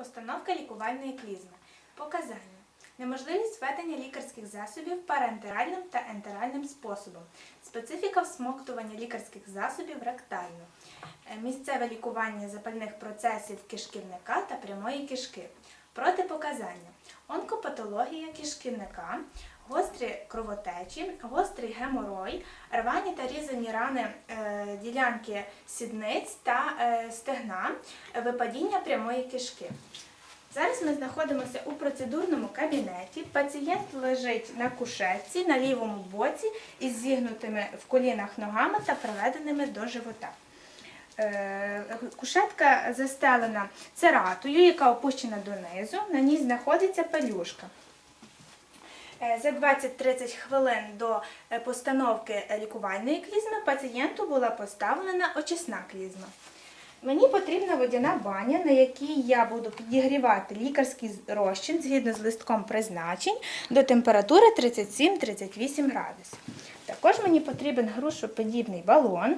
Постановка лікувальної клізми. Показання. Неможливість введення лікарських засобів параентеральним та ентеральним способом. Специфіка всмоктування лікарських засобів ректально. Е, Місцеве лікування запальних процесів кишківника та прямої кишки. Протипоказання. Онкопатологія кишківника, гострі кровотечі, гострий геморой, рвані та різані рани е, ділянки сідниць та е, стегна, випадіння прямої кишки. Зараз ми знаходимося у процедурному кабінеті. Пацієнт лежить на кушетці на лівому боці із зігнутими в колінах ногами та приведеними до живота. Е, Кушетка застелена цератою, яка опущена донизу. На ній знаходиться пелюшка. Е, За 20-30 хвилин до е, постановки лікувальної клізми пацієнту була поставлена очисна клізма. Мені потрібна водяна баня, на якій я буду підігрівати лікарський розчин згідно з листком призначень до температури 37-38 градусів. Також мені потрібен грушоподібний балон,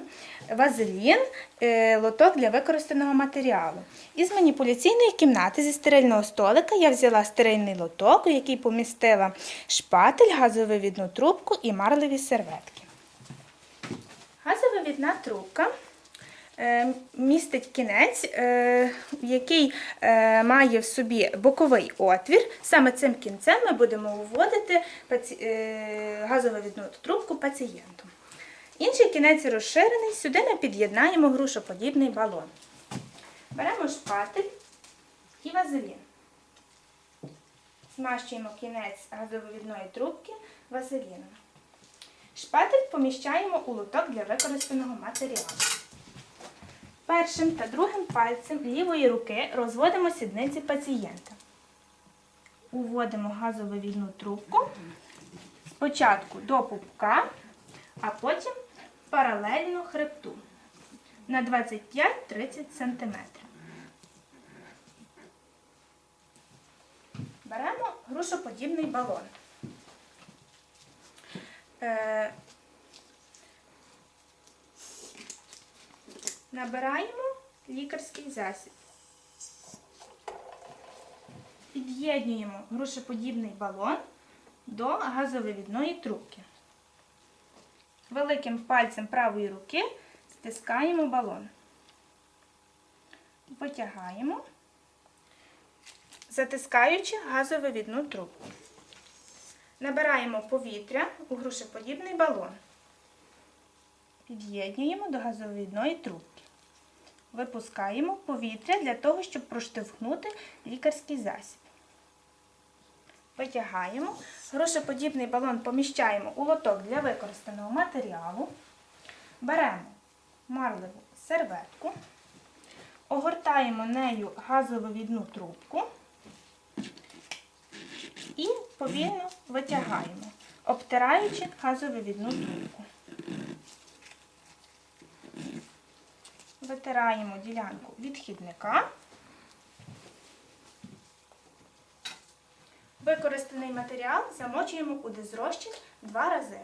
вазелін, е, лоток для використаного матеріалу. Із маніпуляційної кімнати зі стерильного столика я взяла стерильний лоток, у який помістила шпатель, газовивідну трубку і марлеві серветки. Газовивідна трубка е, містить кінець, е, який е, має в собі боковий отвір. Саме цим кінцем ми будемо вводити е, трубку пацієнту. Інший кінець розширений, сюди ми під'єднаємо грушоподібний балон. Беремо шпатель і вазелін. Змащуємо кінець газовивідної трубки вазеліном. Шпатель поміщаємо у лоток для використаного матеріалу. Першим та другим пальцем лівої руки розводимо сідниці пацієнта. Уводимо газовивідну трубку спочатку до пупка, а потім паралельно хребту на 25-30 см. Беремо грушоподібний балон. Набираємо лікарський засіб. Під'єднуємо грушеподібний балон до газовивідної трубки. Великим пальцем правої руки стискаємо балон. Витягаємо, затискаючи газовивідну трубку. Набираємо повітря у грушеподібний балон. Під'єднуємо до газовідної трубки. Випускаємо повітря для того, щоб проштовхнути лікарський засіб. Витягаємо. Грошеподібний балон поміщаємо у лоток для використаного матеріалу. Беремо марлеву серветку, огортаємо нею газовивідну трубку і повільно витягаємо, обтираючи газовивідну трубку. Витираємо ділянку відхідника. Використаний матеріал замочуємо у дезрозчин два рази.